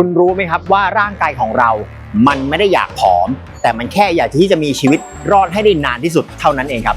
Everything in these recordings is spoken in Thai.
คุณรู้ไหมครับว่าร่างกายของเรา มันไม่ได้อยากผอม แต่มันแค่อยากที่จะมีชีวิตรอดให้ได้นานที่สุดเท่านั้นเองครับ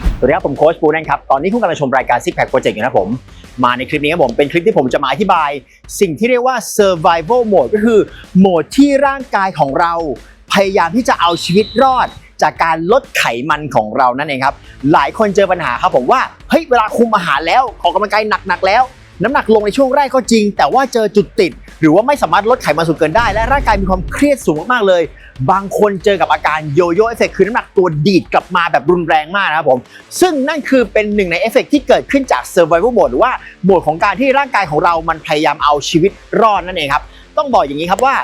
สวัสดีครับผมโค้ชปูนั่นครับ ตอนนี้คุณกำลังชมรายการ Six Pack Project อยู่นะผม มาในคลิปนี้ครับผม เป็นคลิปที่ผมจะมาอธิบาย สิ่งที่เรียกว่า survival mode ก็คือโหมดที่ร่างกายของเรา พยายามที่จะเอาชีวิตรอด จากการลดไขมันของเรานั่นเองครับ หลายคนเจอปัญหาครับผมว่า เฮ้ย เวลาคุมอาหารแล้ว ออกกำลังกายหนักๆแล้ว น้ำหนักลงในช่วงแรกก็จริง แต่ว่าเจอจุดติด หรือว่าไม่สามารถลดไขมันสูงเกินได้ และร่างกายมีความเครียดสูงมากๆเลย บางคนเจอกับอาการโยโย่เอฟเฟกคือน้ำหนักตัวดีดกลับมาแบบรุนแรงมากนะครับผม ซึ่งนั่นคือเป็นหนึ่งในเอฟเฟกที่เกิดขึ้นจาก survival mode หรือว่าโหมดของการที่ร่างกายของเรามันพยายามเอาชีวิตรอดนั่นเองครับต้องบอกอย่างนี้ครับว่า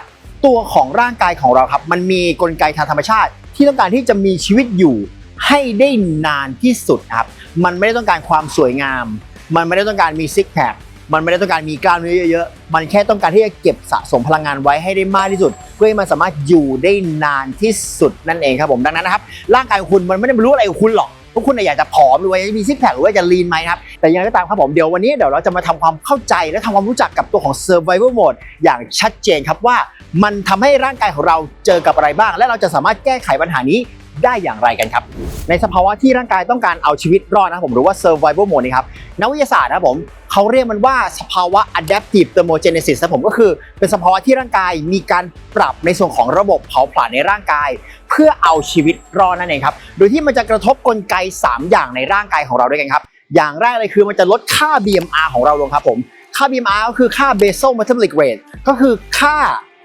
ตัวของร่างกายของเราครับมันมีกลไกทางธรรมชาติ ที่ต้องการที่จะมีชีวิตอยู่ให้ได้นานที่สุดครับ มันไม่ได้ต้องการความสวยงาม มันไม่ได้ต้องการมีซิกแพค มันไม่ได้ต้องการมีกล้ามเนื้อเยอะๆ มันแค่ต้องการที่จะเก็บสะสมพลังงานไว้ให้ได้มากที่สุด เพื่อให้มันสามารถอยู่ได้นานที่สุดนั่นเองครับผมดังนั้นนะครับร่างกายของคุณมันไม่ได้รู้อะไรกับคุณหรอกว่าคุณน่ะอยากจะผอมหรือว่าอยากจะมีซิกแพคหรือว่าจะลีนไหมครับแต่ยังไงก็ตามครับผมเดี๋ยววันนี้เดี๋ยวเราจะมาทำความเข้าใจและทำความรู้จักกับตัวของ survival mode อย่างชัดเจนครับว่า มันทำให้ร่างกายของเราเจอกับอะไรบ้าง และเราจะสามารถแก้ไขปัญหานี้ ได้อย่างไรกันครับ ในสภาวะที่ร่างกายต้องการเอาชีวิตรอดนะครับผมหรือว่า survival mode นี่ครับนักวิทยาศาสตร์นะครับผมเขาเรียกมันว่าสภาวะ adaptive thermogenesis นะผมก็คือ เป็นสภาวะที่ร่างกายมีการปรับในส่วนของระบบเผาผลาญในร่างกาย เพื่อเอาชีวิตรอดนั่นเองครับโดยที่มันจะกระทบกลไก 3 อย่างในร่างกายของเราด้วยกันครับอย่างแรกเลยคือมันจะลดค่า BMR ของเราลงครับผมค่า BMR ก็คือค่า basal metabolic rate ก็คือค่า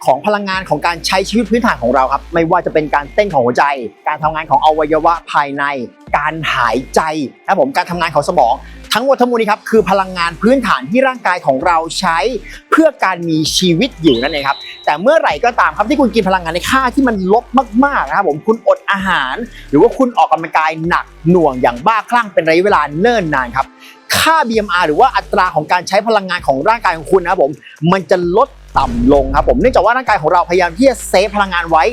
ของพลังงานของการใช้ชีวิตพื้นฐานของเราครับ ไม่ว่าจะเป็นการเต้นของหัวใจ การทำงานของอวัยวะภายใน การหายใจนะครับผมการทำงานของสมอง ทั้งหมดทั้งมวลนี้ครับคือพลังงานพื้นฐานที่ร่างกายของเราใช้ เพื่อการมีชีวิตอยู่นั่นเองครับแต่เมื่อไหร่ก็ตามครับที่คุณกินพลังงานในค่าที่มันลบมากๆนะครับผมคุณอดอาหาร หรือว่าคุณออกกำลังกายหนักหน่วงอย่างบ้าคลั่งเป็นระยะเวลาเนิ่นนานครับค่า BMR หรือว่าอัตราของการใช้พลังงานของร่างกายของคุณนะครับผมมันจะลด ต่ำลงครับผมเนื่องจากว่าร่างกายของเราพยายามที่จะเซฟพลังงานไว้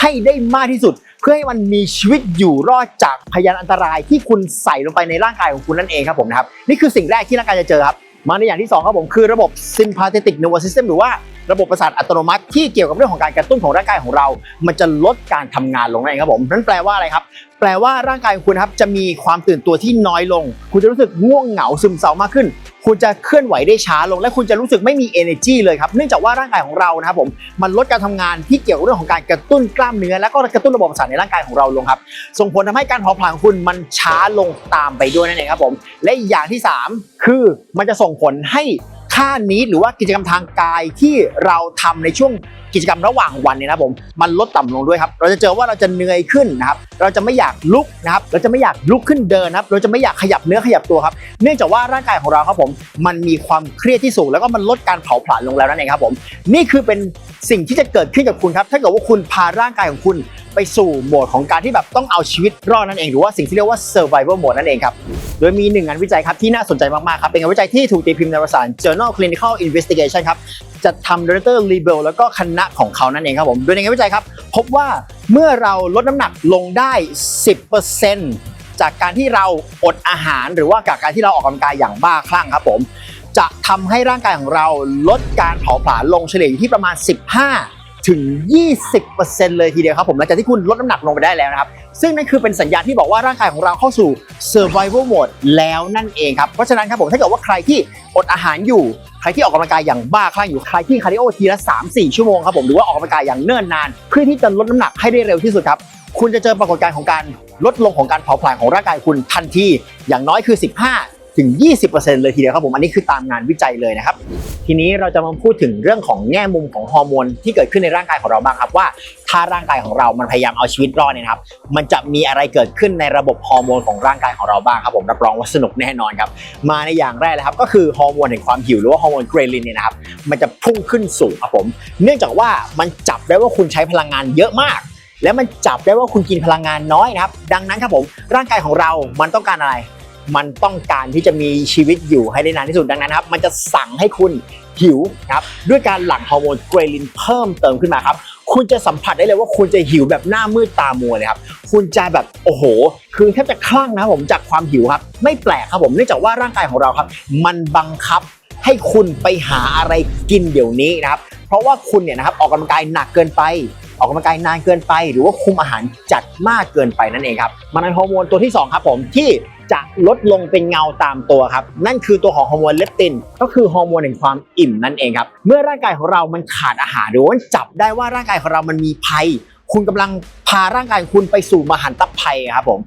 ให้ได้มากที่สุด เพื่อให้มันมีชีวิตอยู่รอดจากพยานอันตรายที่คุณใส่ลงไปในร่างกายของคุณนั่นเองครับผมนะครับนี่คือสิ่งแรกที่ร่างกายจะเจอครับมาในอย่างที่สองครับผมคือระบบ sympathetic nervous system หรือว่า ระบบประสาทอัตโนมัติที่เกี่ยวกับเรื่องของการกระตุ้นของร่างกายของเรา มันจะลดการทำงานลงนั่นเองครับผมนั่นแปลว่าอะไรครับ แปลว่าร่างกายของคุณครับจะมีความตื่นตัวที่น้อยลง คุณจะรู้สึกง่วงเหงาซึมเศร้ามากขึ้น คุณจะเคลื่อนไหวได้ช้าลง และคุณจะรู้สึกไม่มี energy เลยครับเนื่องจากว่าร่างกายของเรานะครับผมมันลดการทำงานที่เกี่ยวกับเรื่องของการกระตุ้นกล้ามเนื้อ และก็กระตุ้นระบบประสาทในร่างกายของเราลงครับส่งผลทำให้การเผาผลาญของคุณมันช้าลงตามไปด้วยนั่นเองครับผมและอีกอย่างที่สามคือมันจะส่งผลให้ ค่านี้หรือว่ากิจกรรมทางกายที่เราทำในช่วงกิจกรรมระหว่างวันเนี่ยนะผมมันลดต่ำลงด้วยครับเราจะเจอว่าเราจะเหนื่อยขึ้นนะครับเราจะไม่อยากลุกนะครับเราจะไม่อยากลุกขึ้นเดินนะครับเราจะไม่อยากขยับเนื้อขยับตัวครับเนื่องจากว่าร่างกายของเราครับผมมันมีความเครียดที่สูง แล้วก็มันลดการเผาผลาญลงแล้วนั่นเองครับผมนี่คือเป็นสิ่งที่จะเกิดขึ้นกับคุณครับถ้าเกิดว่าคุณพาร่างกายของคุณไปสู่โหมดของการที่แบบต้องเอาชีวิตรอดนั่นเองหรือว่าสิ่งที่เรียกว่า survival mode นั่นเองครับ โดยมีหนึ่งงานวิจัยครับที่น่าสนใจมาก ๆ ครับ เป็นงานวิจัยที่ถูกตีพิมพ์ในวารสาร Journal Clinical Investigation ครับจัดทำโดยดรลีเบลแล้วก็คณะของเขานั่นเองครับผมโดยในงานวิจัยครับ พบว่าเมื่อเราลดน้ำหนักลงได้ 10%จากการที่เราอดอาหารหรือว่าจากการที่เราออกกำลังกายอย่างบ้าคลั่งครับผม จะทำให้ร่างกายของเราลดการเผาผลาญลงเฉลี่ยอยู่ที่ประมาณ 15ถึง 20%เลยทีเดียวครับผมหลังจากที่คุณลดน้ำหนักลงไปได้แล้วนะครับ ซึ่งนั่นคือเป็นสัญญาณที่บอกว่าร่างกายของเราเข้าสู่ survival mode แล้วนั่นเองครับ เพราะฉะนั้นครับผมถ้าเกิดว่าใครที่อดอาหารอยู่ ใครที่ออกกำลังกายอย่างบ้าคลั่งอยู่ใครที่คาร์ดิโอทีละ3-4 ชั่วโมงครับผมหรือว่าออกกำลังกายอย่างเนิ่นนาน เพื่อที่จะลดน้ำหนักให้ได้เร็วที่สุดครับคุณจะเจอปรากฏการณ์ของการลดลงของการเผาผลาญของร่างกายคุณทันทีอย่างน้อยคือ 15 ถึง 20%เลยทีเดียวครับผมอันนี้คือตามงานวิจัยเลยนะครับ ทีนี้เราจะมาพูดถึงเรื่องของแง่มุมของฮอร์โมนที่เกิดขึ้นในร่างกายของเราบ้างครับว่าถ้าร่างกายของเรามันพยายามเอาชีวิตรอดเนี่ยนะครับ มันจะมีอะไรเกิดขึ้นในระบบฮอร์โมนของร่างกายของเราบ้างครับผมรับรองว่าสนุกแน่นอนครับมาในอย่างแรกเลยครับก็คือฮอร์โมนแห่งความหิวหรือว่าฮอร์โมนเกรลินเนี่ยนะครับมันจะพุ่งขึ้นสูงครับผม เนื่องจากว่ามันจับได้ว่าคุณใช้พลังงานเยอะมากและมันจับได้ว่าคุณกินพลังงานน้อยนะครับ ดังนั้นครับผมร่างกายของเรามันต้องการอะไร มันต้องการที่จะมีชีวิตอยู่ให้ได้นานที่สุดดังนั้นครับ มันจะสั่งให้คุณหิวครับด้วยการหลั่งฮอร์โมนเกรลินเพิ่มเติมขึ้นมาครับ คุณจะสัมผัสได้เลยว่าคุณจะหิวแบบหน้ามืดตามัวเลยครับ คุณจะแบบโอ้โห คือแทบจะคลั่งนะผมจากความหิวครับ ไม่แปลกครับผมเนื่องจากว่าร่างกายของเราครับ มันบังคับให้คุณไปหาอะไรกินเดี๋ยวนี้นะครับ เพราะว่าคุณเนี่ยนะครับออกกำลังกายหนักเกินไปออกกำลังกายนานเกินไป หรือว่าคุมอาหารจัดมากเกินไปนั่นเองครับมันเป็นฮอร์โมนตัวที่สองครับผมที่ จะลดลงเป็นเงาตามตัวครับ นั่นคือตัวของฮอร์โมนเลปติน ก็คือฮอร์โมนแห่งความอิ่มนั่นเองครับ เมื่อร่างกายของเรามันขาดอาหารหรือว่าจับได้ว่าร่างกายของเรามันมีภัย คุณกำลังพาร่างกายคุณไปสู่มหันตภัยครับผม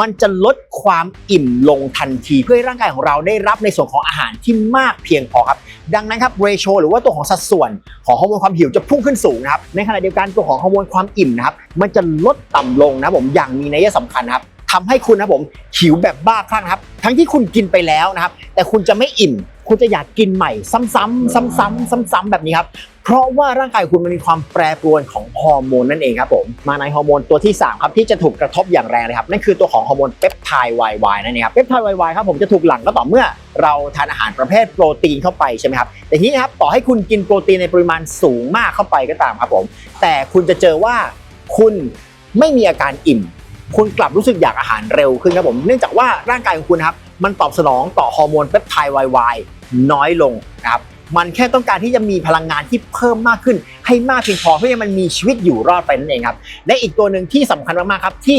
มันจะลดความอิ่มลงทันที เพื่อให้ร่างกายของเราได้รับในส่วนของอาหารที่มากเพียงพอครับ ดังนั้นครับเรโชหรือว่าตัวของสัดส่วนของฮอร์โมนความหิวจะพุ่งขึ้นสูงนะครับ ในขณะเดียวกันตัวของฮอร์โมนความอิ่มนะครับ มันจะลดต่ำลงนะผมอย่างมีนัยสำคัญครับ ทำให้คุณนะผมหิวแบบบ้าคลั่งนะครับ ทั้งที่คุณกินไปแล้วนะครับ แต่คุณจะไม่อิ่ม คุณจะอยากกินใหม่ ซ้ำๆซ้ำๆซ้ำๆแบบนี้ครับเพราะว่าร่างกายคุณมันมีความแปรปรวนของฮอร์โมนนั่นเองครับผมมาในฮอร์โมนตัวที่สามครับที่จะถูกกระทบอย่างแรงเลยครับนั่นคือตัวของฮอร์โมนเปปไทด์ YY นั่นเองครับเปปไทด์ YY ครับผมจะถูกหลั่งก็ต่อเมื่อเราทานอาหารประเภทโปรตีนเข้าไปใช่ไหมครับแต่ทีนี้ครับต่อให้คุณกินโปรตีนในปริมาณสูงมากเข้าไปก็ตามครับผมแต่คุณจะเจอว่าคุณไม่มีอาการอิ่ม คุณกลับรู้สึกอยากอาหารเร็วขึ้นครับผมเนื่องจากว่าร่างกายของคุณครับมันตอบสนองต่อฮอร์โมนเปปไทด์ YY น้อยลงนะครับมันแค่ต้องการที่จะมีพลังงานที่เพิ่มมากขึ้น ให้มากเพียงพอเพื่อให้มันมีชีวิตอยู่รอดไปนั่นเองครับและอีกตัวหนึ่งที่สำคัญมากๆครับที่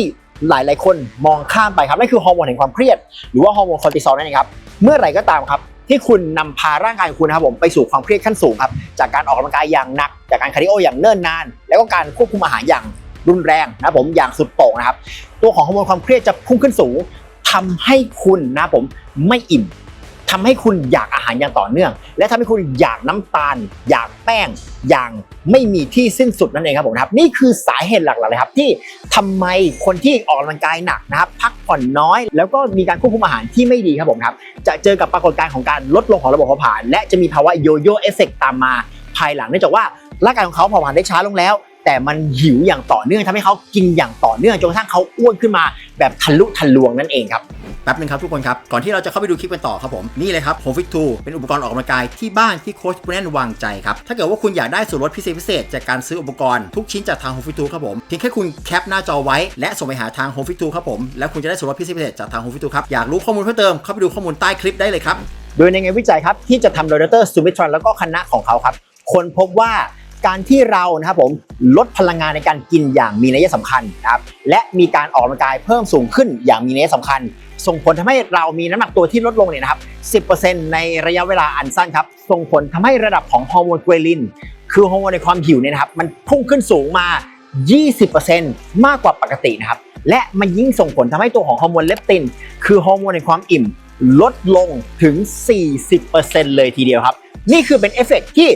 หลายๆคนมองข้ามไปครับนั่นคือฮอร์โมนแห่งความเครียด หรือว่าฮอร์โมนคอร์ติซอลนั่นเองครับเมื่อไหร่ก็ตามครับที่คุณนำพาร่างกายของคุณนะครับผมไปสู่ความเครียดขั้นสูงครับจากการออกกำลังกายอย่างหนัก จากการคาร์ดิโออย่างเนิ่นนาน แล้วก็การควบคุมอาหารอย่าง รุนแรงนะผมอย่างสุดโต่งนะครับ ตัวของฮอร์โมนความเครียดจะพุ่งขึ้นสูงทำให้คุณนะผมไม่อิ่มทำให้คุณอยากอาหารอย่างต่อเนื่อง และทำให้คุณอยากน้ำตาล อยากแป้ง อย่างไม่มีที่สิ้นสุดนั่นเองครับผมนะครับนี่คือสาเหตุหลักๆเลยครับ ที่ทำไมคนที่ออกกำลังกายหนักนะครับ พักผ่อนน้อย แล้วก็มีการควบคุมอาหารที่ไม่ดีครับผมครับ จะเจอกับปรากฏการณ์ของการลดลงของระบบเผาผลาญและจะมีภาวะโยโย่เอฟเฟกตามมาภายหลังเนื่องจากว่าร่างกายของเขาเผาผลาญได้ช้าลงแล้ว แต่มันหิวอย่างต่อเนื่องทำให้เขากินอย่างต่อเนื่องจนกระทั่งเขาอ้วนขึ้นมา แบบทะลุทะลวงนั่นเองครับแป๊บนึงครับทุกคนครับ ก่อนที่เราจะเข้าไปดูคลิปกันต่อครับผม นี่เลยครับ Home Fit 2เป็นอุปกรณ์ออกกำลังกายที่บ้านที่โค้ชแบรนด์วางใจครับ ถ้าเกิดว่าคุณอยากได้ส่วนลดพิเศษพิเศษจากการซื้ออุปกรณ์ทุกชิ้นจากทาง Home Fit 2ครับผมเพียงแค่คุณแคปหน้าจอไว้และส่งไปหาทาง Home Fit 2ครับผมแล้วคุณจะได้ส่วนลดพิเศษพิเศษจากทาง Home Fit 2ครับอยากรู้ข้อมูลเพิ่มเติมเข้าไปดูข้อมูลใต้คลิปได้เลยครับโดยในงานวิจัยครับที่จะทำโดยดรซูมิทรอนแล้วก็คณะของเขาครับคนพบว่า การที่เรานะครับผมลดพลังงานในการกินอย่างมีนัยสำคัญนะครับและมีการออกกำลังกายเพิ่มสูงขึ้นอย่างมีนัยสำคัญ ส่งผลทำให้เรามีน้ำหนักตัวที่ลดลงเนี่ยนะครับ 10%ในระยะเวลาอันสั้นครับส่งผลทำให้ระดับของฮอร์โมนเกรลิน คือฮอร์โมนในความหิวเนี่ยนะครับมันพุ่งขึ้นสูงมา 20%มากกว่าปกตินะครับและมันยิ่งส่งผลทำให้ตัวของฮอร์โมนเลปติน คือฮอร์โมนในความอิ่มลดลงถึง 40%เลยทีเดียวครับ นี่คือเป็นเอฟเฟกต์ที่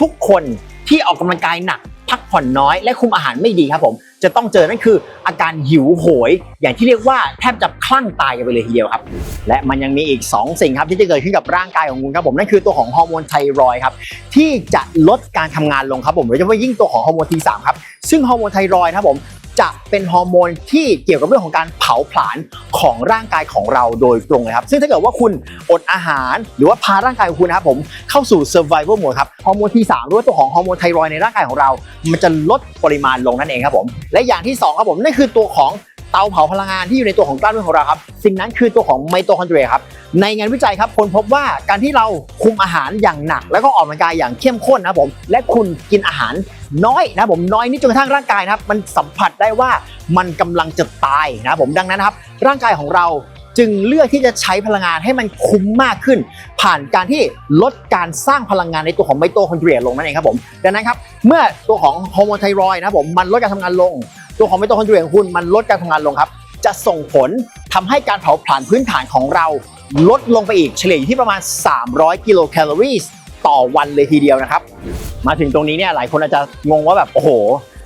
ทุกๆคน ที่ออกกำลังกายหนัก พักผ่อนน้อย และคุมอาหารไม่ดีครับผม จะต้องเจอนั่นคืออาการหิวโหย อย่างที่เรียกว่าแทบจะคลั่งตายกันไปเลยทีเดียวครับ และมันยังมีอีก 2 สิ่งครับที่จะเกิดขึ้นกับร่างกายของคุณครับผมนั่นคือตัวของฮอร์โมนไทรอยครับที่จะลดการทำงานลงครับผมโดยเฉพาะยิ่งตัวของฮอร์โมนที3ครับซึ่งฮอร์โมนไทรอยนะครับผม จะเป็นฮอร์โมนที่เกี่ยวกับเรื่องของการเผาผลาญของร่างกายของเราโดยตรงเลยครับ ซึ่งถ้าเกิดว่าคุณอดอาหาร หรือว่าพาร่างกายของคุณนะครับผมเข้าสู่ survival mode ครับฮอร์โมนที่3หรือว่าตัวของฮอร์โมนไทรอยในร่างกายของเรา มันจะลดปริมาณลงนั่นเองครับผมและอย่างที่สองครับผมนั่นคือตัวของ เตาเผาพลังงานที่อยู่ในตัวของกล้ามเนื้อของเราครับสิ่งนั้นคือตัวของไมโตคอนเดรียครับในงานวิจัยครับคนพบว่าการที่เราคุมอาหารอย่างหนัก แล้วก็ออกกำลังกายอย่างเข้มข้นนะผมและคุณกินอาหารน้อยนะผมน้อยนิดจนกระทั่งร่างกายนะครับมันสัมผัสได้ว่ามันกำลังจะตายนะผมดังนั้นครับร่างกายของเราจึงเลือกที่จะใช้พลังงานให้มันคุ้มมากขึ้น ผ่านการที่ลดการสร้างพลังงานในตัวของไมโตคอนเดรียลงนั่นเองครับผมดังนั้นครับเมื่อตัวของฮอร์โมนไทรอยนะผมมันลดการทำงานลง ตัวของไมโตคอนเดรียของคุณมันลดการทำงานลงครับ จะส่งผลทำให้การเผาผลาญพื้นฐานของเรา ลดลงไปอีกเฉลี่ยอยู่ที่ประมาณ 300 กิโลแคลอรี่ต่อวันเลยทีเดียวนะครับ มาถึงตรงนี้เนี่ยหลายคนอาจจะงงว่าแบบโอ้โห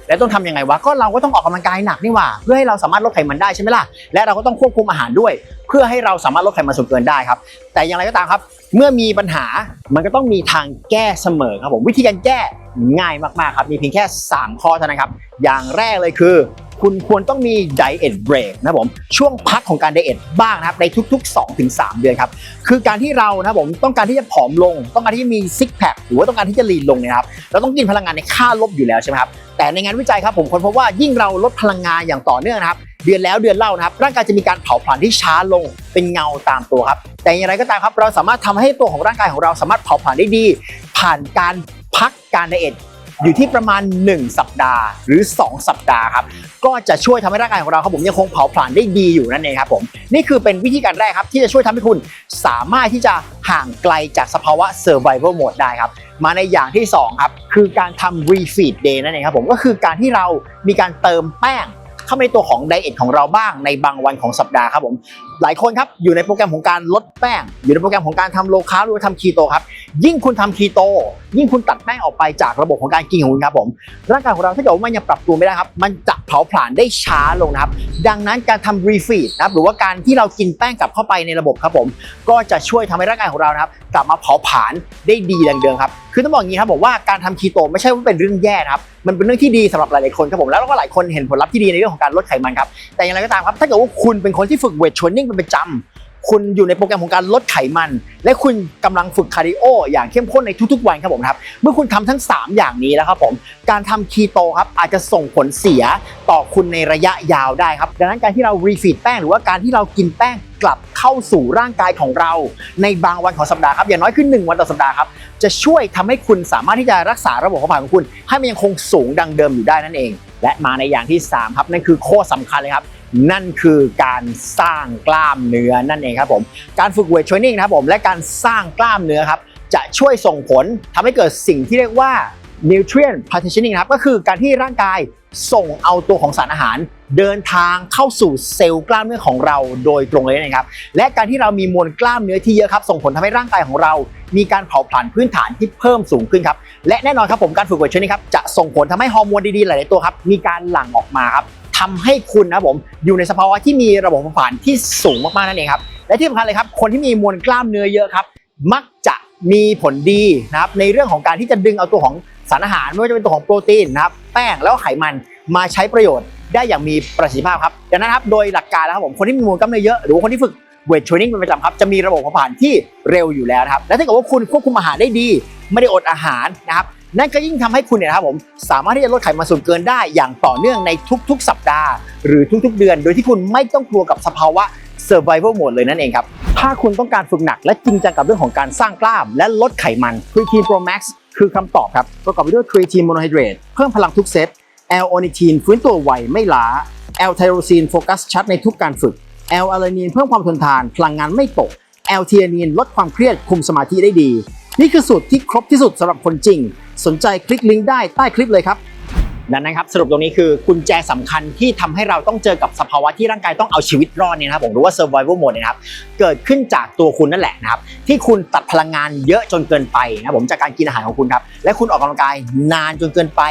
แล้วต้องทำยังไงวะก็เราก็ต้องออกกำลังกายหนักนี่หว่า เพื่อให้เราสามารถลดไขมันได้ใช่ไหมล่ะและเราก็ต้องควบคุมอาหารด้วย เพื่อให้เราสามารถลดไขมันส่วนเกินได้ครับ แต่อย่างไรก็ตามครับ เมื่อมีปัญหามันก็ต้องมีทางแก้เสมอครับผมวิธีการแก้ ง่ายมากๆครับ มีเพียงแค่ 3 ข้อเท่านั้นครับ อย่างแรกเลยคือ คุณควรต้องมีไดเอทเบรกนะผมช่วงพักของการไดเอทบ้างนะครับในทุกๆ 2-3 เดือนครับ คือการที่เรานะผมต้องการที่จะผอมลง ต้องการที่มีซิกแพคหรือว่าต้องการที่จะลีนลงเนี่ยครับเราต้องกินพลังงานในค่าลบอยู่แล้วใช่ไหมครับแต่ในงานวิจัยครับผมค้นพบว่ายิ่งเราลดพลังงานอย่างต่อเนื่องนะครับเดือนแล้วเดือนเล่านะครับร่างกายจะมีการเผาผลาญที่ช้าลงเป็นเงาตามตัวครับแต่อย่างไรก็ตามครับเราสามารถทำให้ตัวของร่างกายของเราสามารถเผาผลาญได้ดี ผ่านการ พักการไดเอทอยู่ที่ประมาณ 1 สัปดาห์ หรือ 2 สัปดาห์ครับก็จะช่วยทำให้ร่างกายของเราครับผมยังคงเผาผลาญได้ดีอยู่นั่นเองครับผมนี่คือเป็นวิธีการแรกครับที่จะช่วยทำให้คุณสามารถที่จะห่างไกลจากสภาวะ survival mode ได้ครับมาในอย่างที่2ครับคือการทำ refeed day นั่นเองครับผมก็คือการที่เรามีการเติมแป้ง เข้าในตัวของไดเอทของเราบ้างในบางวันของสัปดาห์ครับผมหลายคนครับอยู่ในโปรแกรมของการลดแป้ง อยู่ในโปรแกรมของการทำโลคาร์หรือว่าทำคีโตครับยิ่งคุณทำคีโต ยิ่งคุณตัดแป้งออกไปจากระบบของการกินของคุณครับผมร่างกายของเราถ้าเกิดว่ามันยังปรับตัวไม่ได้ครับมันจะเผาผลาญได้ช้าลงนะครับดังนั้นการทำรีฟีดนะครับหรือว่าการที่เรากินแป้งกลับเข้าไปในระบบครับผมก็จะช่วยทำให้ร่างกายของเรานะครับกลับมาเผาผลาญได้ดีดังเดิมครับ คือต้องบอกอย่างนี้ครับบอกว่าการทำคีโตไม่ใช่ว่าเป็นเรื่องแย่นะครับมันเป็นเรื่องที่ดีสำหรับหลายๆคนครับผมแล้วก็หลายคนเห็นผลลัพธ์ที่ดีในเรื่องของการลดไขมันครับแต่อย่างไรก็ตามครับถ้าเกิดว่าคุณเป็นคนที่ฝึกเวทเทรนนิ่งเป็นประจำ คุณอยู่ในโปรแกรมของการลดไขมัน และคุณกำลังฝึกคาร์ดิโออย่างเข้มข้นในทุกๆวันครับผมครับ เมื่อคุณทำทั้ง 3 อย่างนี้แล้วครับผม การทำคีโตครับอาจจะส่งผลเสียต่อคุณในระยะยาวได้ครับ ดังนั้นการที่เรารีฟีดแป้งหรือว่าการที่เรากินแป้งกลับเข้าสู่ร่างกายของเรา ในบางวันของสัปดาห์ครับอย่างน้อยคือ1วันต่อสัปดาห์ครับจะช่วยทำให้คุณสามารถที่จะรักษาระบบเผาผลาญของคุณ ให้มันยังคงสูงดังเดิมอยู่ได้นั่นเอง และมาในอย่างที่ 3 ครับนั่นคือโคตรสำคัญเลยครับ นั่นคือการสร้างกล้ามเนื้อนั่นเองครับผม การฝึกเวทเทรนนิ่งนะครับผมและการสร้างกล้ามเนื้อครับจะช่วยส่งผลทำให้เกิดสิ่งที่เรียกว่า nutrient partitioning ครับก็คือการที่ร่างกายส่งเอาตัวของสารอาหาร เดินทางเข้าสู่เซลล์กล้ามเนื้อของเราโดยตรงเลยนะครับ และการที่เรามีมวลกล้ามเนื้อที่เยอะครับ ส่งผลทำให้ร่างกายของเรา มีการเผาผลาญพื้นฐานที่เพิ่มสูงขึ้นครับ และแน่นอนครับผมการฝึกเวทเทรนนิ่งครับจะส่งผลทำให้ฮอร์โมนดีๆหลาย ๆ ตัวครับมีการหลั่งออกมาครับ ทำให้คุณนะผมอยู่ในสภาวะที่มีระบบผาผลาญที่สูงมากๆนั่นเองครับและที่สำคัญเลยครับคนที่มีมวลกล้ามเนื้อเยอะครับมักจะมีผลดีนะครับในเรื่องของการที่จะดึงเอาตัวของสารอาหารไม่ว่าจะเป็นตัวของโปรตีนนะครับแป้งแล้วไขมันมาใช้ประโยชน์ได้อย่างมีประสิทธิภาพครับดังนั้นครับโดยหลักการแล้วครับผมคนที่มีมวลกล้ามเนื้อเยอะหรือคนที่ฝึกเวทเทรนนิ่งเป็นประจำครับจะมีระบบผาผลาญที่เร็วอยู่แล้วครับและถ้าเกิดว่าคุณควบคุมอาหารได้ดี ไม่ได้อดอาหารนะครับ นั่นก็ยิ่งทำให้คุณเนี่ยนะครับผมสามารถที่จะลดไขมันส่วนเกินได้อย่างต่อเนื่องในทุกๆ สัปดาห์ หรือทุกๆ เดือน โดยที่คุณไม่ต้องกลัวกับสภาวะ survival mode เลยนั่นเองครับถ้าคุณต้องการฝึกหนักและจริงจังกับเรื่องของการสร้างกล้าม และลดไขมัน Creatine Pro Max คือคำตอบครับประกอบไปด้วย Creatine Monohydrate เพิ่มพลังทุกเซต L-ornithine ฟื้นตัวไวไม่ล้า L-tyrosine โฟกัสชัดในทุกการฝึก L-alanine เพิ่มความทนทาน พลังงานไม่ตก L-theanine ลดความเครียดคุมสมาธิได้ดี นี่คือสูตรที่ครบที่สุดสำหรับคนจริง สนใจคลิกลิงก์ได้ใต้คลิปเลยครับดังนั้นครับสรุปตรงนี้คือกุญแจสำคัญที่ทำให้เราต้องเจอกับสภาวะที่ร่างกายต้องเอาชีวิตรอดเนี่ยนะครับผมหรือว่า survival mode เนี่ยนะครับเกิดขึ้นจากตัวคุณนั่นแหละนะครับที่คุณตัดพลังงานเยอะจนเกินไปนะครับผมจากการกินอาหารของคุณครับและคุณออกกำลังกายนานจนเกินไป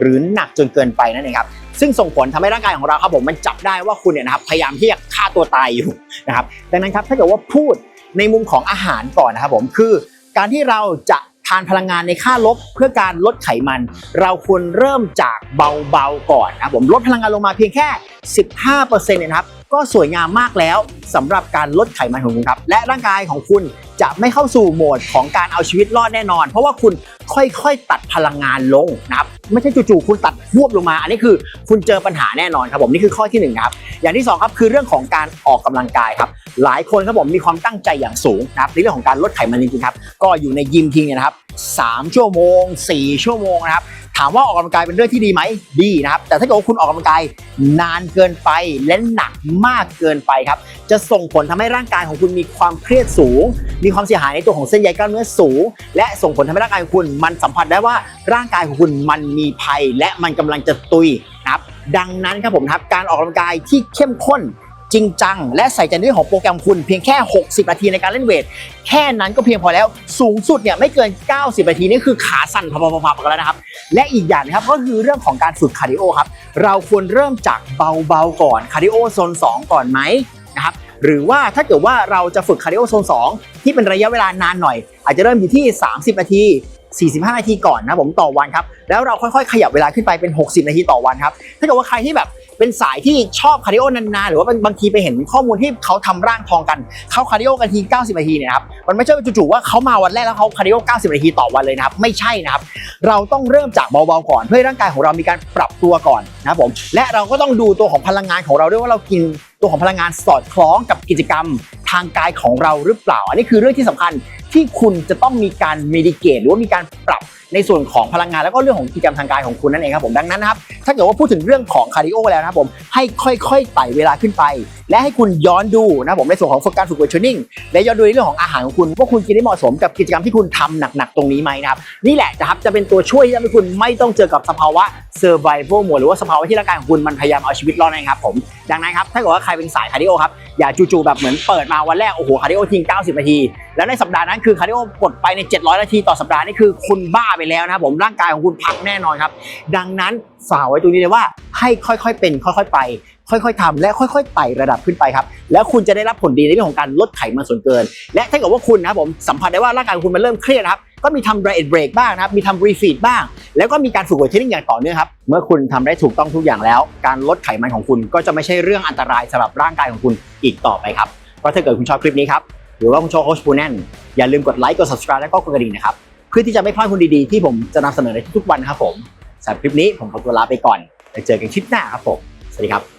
หรือหนักจนเกินไปนั่นเองครับซึ่งส่งผลทำให้ร่างกายของเราครับผมมันจับได้ว่าคุณเนี่ยนะครับพยายามที่จะฆ่าตัวตายอยู่นะครับดังนั้นครับถ้าเกิดว่าพูดในมุมของอาหารก่อนนะครับผมคือการที่เราจะ ทานพลังงานในค่าลบเพื่อการลดไขมัน เราควรเริ่มจากเบาๆก่อนนะผมลดพลังงานลงมาเพียงแค่ 15%เนี่ยนะครับก็สวยงามมากแล้วสำหรับการลดไขมันของคุณครับและร่างกายของคุณจะไม่เข้าสู่โหมดของการเอาชีวิตรอดแน่นอน เพราะว่าคุณค่อยๆ ตัดพลังงานลงนะครับไม่ใช่จู่ๆคุณตัดพวบลงมา อันนี้คือคุณเจอปัญหาแน่นอนครับผมนี่คือข้อที่หนึ่งครับอย่างที่สองครับคือเรื่องของการออกกำลังกายครับ หลายคนครับผมมีความตั้งใจอย่างสูงนะครับในเรื่องของการลดไขมันจริงๆครับก็อยู่ในยิมทีเนี่ยนะครับ3ชั่วโมง 4 ชั่วโมงนะครับถามว่าออกกำลังกายเป็นเรื่องที่ดีไหมดีนะครับ แต่ถ้าเกิดว่าคุณออกกำลังกายนานเกินไปและหนักมากเกินไปครับ จะส่งผลทำให้ร่างกายของคุณมีความเครียดสูง มีความเสียหายในตัวของเส้นใยกล้ามเนื้อสูง และส่งผลทำให้ร่างกายของคุณ มันสัมผัสได้ว่าร่างกายของคุณมันมีภัย และมันกำลังจะตุยนะครับ ดังนั้นครับผมครับการออกกำลังกายที่เข้มข้น จริงจัง และใส่ใจในเรื่องของโปรแกรมคุณเพียงแค่ 60 นาทีในการเล่นเวท แค่นั้นก็เพียงพอแล้วสูงสุดเนี่ยไม่เกิน 90 นาทีนี่คือขาสั่นพับๆๆกันแล้วนะครับ และอีกอย่างนะครับก็คือเรื่องของการฝึกคาร์ดิโอครับ เราควรเริ่มจากเบาๆก่อนคาร์ดิโอโซน 2 ก่อนไหมนะครับหรือว่าถ้าเกิดว่าเราจะฝึกคาร์ดิโอโซน 2 ที่เป็นระยะเวลานานหน่อย อาจจะเริ่มอยู่ที่ 30 นาที 45 นาทีก่อนนะผมต่อวันครับแล้วเราค่อยๆ ขยับเวลาขึ้นไปเป็น 60 นาทีต่อวันครับถ้าเกิดว่าใครที่แบบ เป็นสายที่ชอบคาร์ดิโอนานๆ หรือว่าบางทีไปเห็นข้อมูลที่เขาทำร่างทองกัน เข้าคาร์ดิโอกันที 90 นาทีเนี่ยครับ มันไม่ใช่จู่ๆว่าเขามาวันแรกแล้วเขาคาร์ดิโอ 90 นาทีต่อวันเลยนะครับ ไม่ใช่นะครับ เราต้องเริ่มจากเบาๆก่อน เพื่อให้ร่างกายของเรามีการปรับตัวก่อนนะครับผม และเราก็ต้องดูตัวของพลังงานของเราด้วยว่าเรากินตัวของพลังงานสอดคล้องกับกิจกรรมทางกายของเราหรือเปล่า อันนี้คือเรื่องที่สำคัญที่คุณจะต้องมีการเมดิเกตหรือว่ามีการปรับ ในส่วนของพลังงานแล้วก็เรื่องของกิจกรรมทางกายของคุณนั่นเองครับผมดังนั้นนะครับถ้าเกิดว่าพูดถึงเรื่องของคาร์ดิโอแล้วนะครับผมให้ค่อยๆไต่เวลาขึ้นไป และให้คุณย้อนดูนะครับผมในส่วนของกการฝึกเวทเทรนนิ่งและย้อนดูในเรื่องของอาหารของคุณว่าคุณกินได้เหมาะสมกับกิจกรรมที่คุณทำหนักๆตรงนี้ไหมนะครับนี่แหละนะครับจะเป็นตัวช่วยที่ทำให้คุณไม่ต้องเจอกับสภาวะ survival mode หรือว่าสภาวะที่ร่างกายของคุณมันพยายามเอาชีวิตรอดนะครับผมดังนั้นครับถ้าเกิดว่าใครเป็นสายคาร์ดิโอครับอย่าจู่ๆแบบเหมือนเปิดมาวันแรกโอ้โหคาร์ดิโอทิ้ง90 นาที แล้วในสัปดาห์นั้นคือคาร์ดิโอกดไปใน 700 นาทีต่อสัปดาห์นี่คือคุณบ้าไปแล้วนะครับผมร่างกายของคุณพังแน่นอนครับ ดังนั้นฝากไว้ตรงนี้เลยว่าให้ค่อยๆเป็น ค่อยๆไป ค่อยๆทำและค่อยๆไต่ระดับขึ้นไปครับ แล้วคุณจะได้รับผลดีในเรื่องของการลดไขมันส่วนเกิน และถ้าเกิดว่าคุณนะครับผมสัมผัสได้ว่าร่างกายของคุณมันเริ่มเครียดครับก็มีทำ diet break บ้างนะครับ มีทำ refeed บ้าง แล้วก็มีการฝึกเวทเทรนนิ่งอย่างต่อเนื่องครับ เมื่อคุณทำได้ถูกต้องทุกอย่างแล้ว การลดไขมันของคุณก็จะไม่ใช่เรื่องอันตรายสำหรับร่างกายของคุณอีกต่อไปครับ ก็ถ้าเกิดคุณชอบคลิปนี้ครับ หรือว่าคุณชอบโคชปูแนนอย่าลืมกดไลค์ กด subscribe แล้วก็กดกระดิ่งนะครับ พื่อที่จะไม่พลาดคนดีๆ ที่ผมจะนำเสนอในทุกๆวันครับผมสำหรับคลิปนี้ผมขอตัวลาไปก่อนไปเจอกันคลิปหน้าครับผม สวัสดีครับ